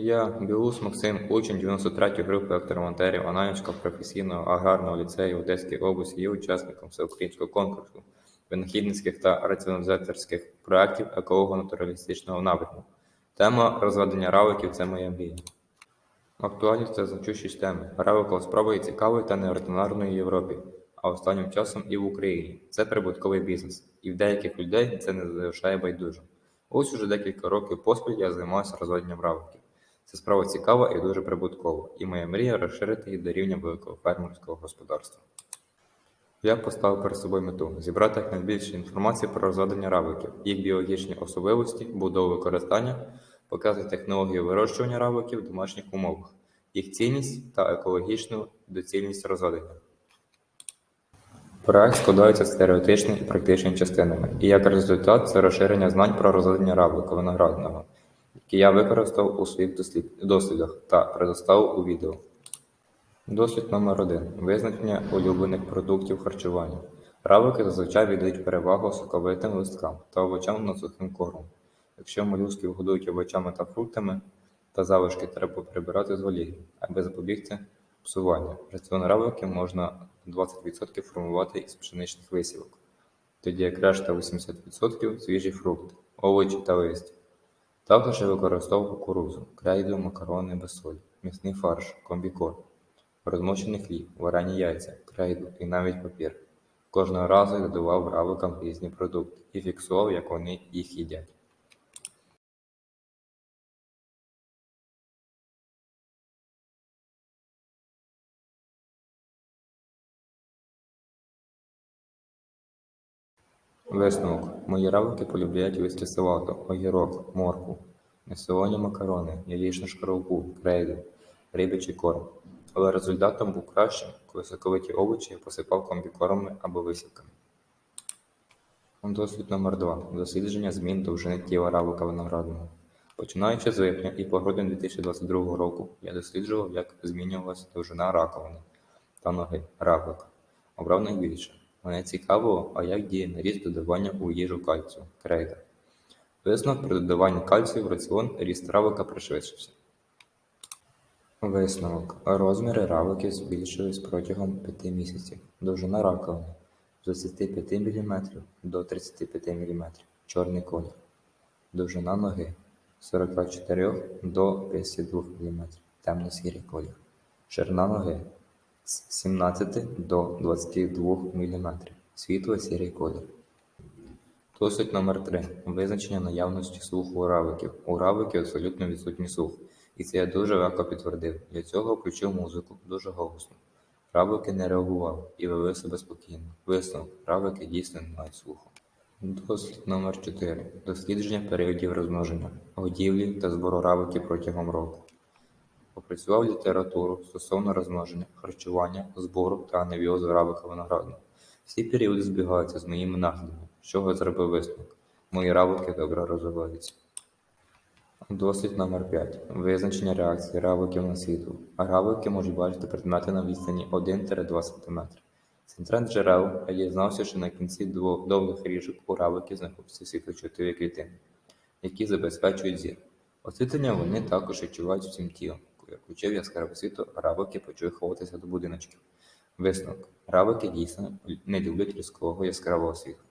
Я Білус Максим, учень 93-ї групи електромонтерів Ананівського професійного аграрного ліцею Одеської області є учасником всеукраїнського конкурсу винахідницьких та раціоналізаторських проєктів еколого-натуралістичного напряму. Тема розведення равликів – це моя мрія. Актуальність та значущість теми. Равликова справа є цікавою та неординарною в Європі, а останнім часом і в Україні. Це прибутковий бізнес, і в деяких людей це не залишає байдужим. Ось уже декілька років поспіль я займаюся розведенням равликів. Це справа цікава і дуже прибуткова, і моя мрія розширити її до рівня великого фермерського господарства. Я поставив перед собою мету зібрати якнайбільше інформації про розведення равликів, їх біологічні особливості, будову використання, показати технологію вирощування равликів в домашніх умовах, їх цінність та екологічну доцільність розведення. Проект складається з і практичними частинами, і як результат це розширення знань про розведення равлика виноградного, які я використав у своїх дослід- дослідах та предоставив у відео. Дослід номер 1 Визначення улюблених продуктів харчування. Равлики зазвичай віддають перевагу соковитим листкам та овочам над сухим кормом. Якщо молюсків годують овочами та фруктами, та залишки треба прибирати з волії, аби запобігти псуванню. Раціон равликів можна 20% формувати із пшеничних висівок, тоді як решта 80% свіжі фрукти, овочі та листя. Також я використовував кукурудзу, крейду, макарони без солі, м'ясний фарш, комбікорм, розмочений хліб, варені яйця, крейду і навіть папір. Кожного разу я додавав равикам різні продукти і фіксував, як вони їх їдять. Висновок. Мої равлики полюбляють листя салату, огірок, моркву, несолоні макарони, яєчну шкарлупу, крейду, рибячий корм. Але результатом був кращим, коли соковиті овочі я посипав комбікормами або висівками. Дослід номер 2 Дослідження змін довжини тіла равлика виноградного. Починаючи з липня і по грудень 2022 року я досліджував, як змінювалася довжина раковини та ноги равлика. Обрав найбільше. Мене цікавило, а як діє наріст додавання у їжу кальцію крейда. Висновок при додаванні кальцію в раціон ріст равлика пришвидшився. Висновок. Розміри равликів збільшились протягом 5 місяців. Довжина раковини з 25 мм до 35 мм. Чорний колір. Довжина ноги з 44 до 52 мм. Темно-сірий колір. Ширина ноги з 17 до 22 мм. Світло-сірий колір. Досвід номер 3 Визначення наявності слуху у равликів. У равликів абсолютно відсутній слух. І це я дуже легко підтвердив. Для цього включив музику дуже голосно. Равлики не реагували і вели себе спокійно. Висновок. Равлики дійсно не мають слуху. Дослід номер 4 Дослідження періодів розмноження, годівлі та збору равликів протягом року. Опрацював літературу стосовно розмноження, харчування, збору та анабіозу равлика виноградного. Всі періоди збігаються з моїми наглядами, з чого зробив висновок. Мої равлики добре розвиваються. Дослід номер 5 Визначення реакції равликів на світло. Равлики можуть бачити предмети на відстані 1-2 см. Центральний джерел дізнався, що на кінці дво- довгих ріжок у равликів знаходяться світлочутливі клітини, які забезпечують зір. Освітлення вони також відчувають всім тілом. Включив яскраве світло, равлики почали ховатися до будиночків. Висновок. Равлики дійсно не люблять різкого яскравого світла.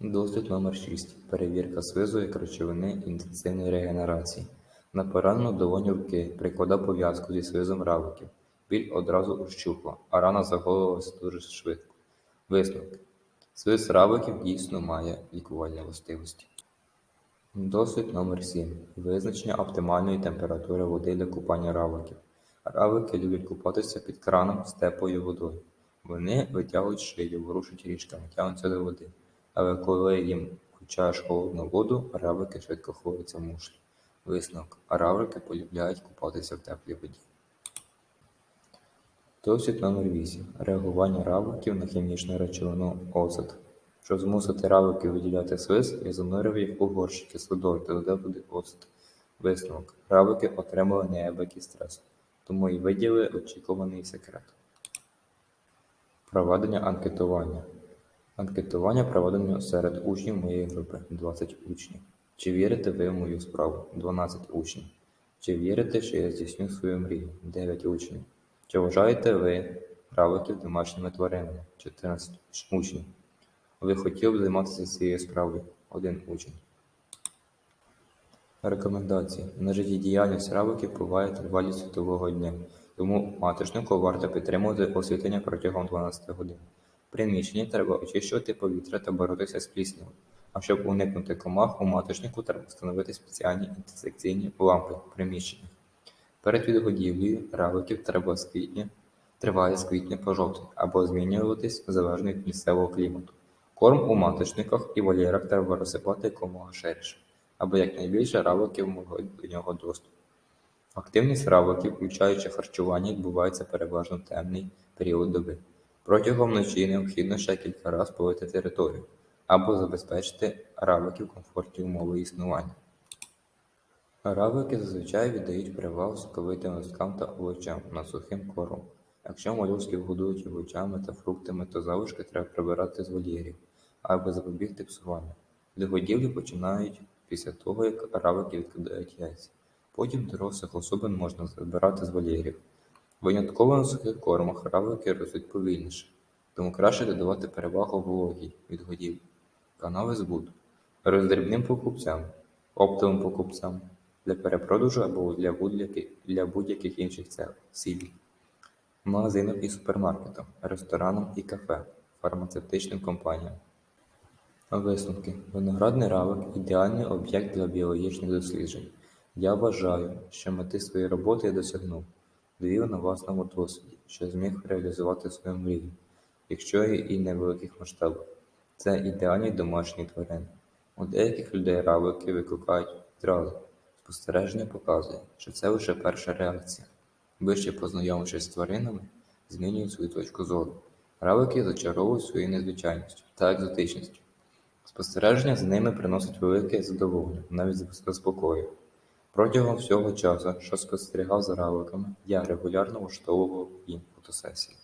Дослід номер 6 Перевірка слизу як речовини інтенсивної регенерації. На поранену долоню руки прикладав пов'язку зі слизом равликів. Біль одразу ущухла, а рана заголилася дуже швидко. Висновок. Слиз равликів дійсно має лікувальні властивості. Дослід номер 7 Визначення оптимальної температури води для купання равликів. Равлики люблять купатися під краном з теплою водою. Вони витягують шию, ворушать річками, тягнуться до води. Але коли їм включаєш холодну воду, равлики швидко ховаються в мушлі. Висновок. Равлики полюбляють купатися в теплій воді. Досвід номер 8 Реагування равликів на хімічну речовину оцет. Щоб змусити равликів виділяти слиз, я занурив їх у горщики з водою та додав туди оцет. Висновок. Равлики отримали неабиякий стрес, тому і виділи очікуваний секрет. Проведення анкетування. Анкетування проведено серед учнів моєї групи 20 учнів. Чи вірите ви в мою справу? 12 учнів. Чи вірите, що я здійсню свою мрію? 9 учнів. Чи вважаєте ви равликів домашніми тваринами? 14 учнів. Хотіли б займатися цією справою? Один учень. Рекомендації. На життєдіяльність равликів впливає тривалість світового дня, тому маточнику варто підтримувати освітлення протягом 12 годин. Приміщенні треба очищувати повітря та боротися з пліснявою. А щоб уникнути комах, у маточнику треба встановити спеціальні інсекційні лампи в приміщеннях. Перед відгодівлею равликів треба з квітня, триває з квітня по жовтень або змінюватись залежно від місцевого клімату. Корм у маточниках і вольєрах треба розсипати якомога ширше, аби якнайбільше равликів могли до нього доступ. Активність равликів, включаючи харчування, відбувається переважно в темний період доби. Протягом ночі необхідно ще кілька разів полити територію або забезпечити равликів комфортні умови існування. Равлики зазвичай віддають перевагу соковитим листкам та овочам над сухим кормом. Якщо молюсків годують овочами та фруктами, то залишки треба прибирати з вольєрів, аби запобігти псуванню. Для годівлі починають після того, як равлики відкидають яйця. Потім дорослих особин можна забирати з вольєрів. Винятково на сухих кормах равлики ростуть повільніше, тому краще додавати перевагу вологій від годівлі. Канали збуту. Роздрібним покупцям, оптовим покупцям, для перепродажу або для будь-яких, для будь-яких інших цілей. Магазинам і супермаркетам, ресторанам і кафе, фармацевтичним компаніям. Висновки. Виноградний равлик – ідеальний об'єкт для біологічних досліджень. Я вважаю, що мети своєї роботи я досягнув, довів на власному досвіді, що зміг реалізувати свою мрію, якщо і невеликих масштабах. Це ідеальні домашні тварини. У деяких людей равлики викликають відразу. Спостереження показує, що це лише перша реакція. Вище познайомившись з тваринами, змінюють свою точку зору. Равлики зачаровують своєю незвичайністю та екзотичністю. Спостереження за ними приносить велике задоволення, навіть заспокоює. Протягом всього часу, що спостерігав за равликами, я регулярно влаштовував їм фотосесії.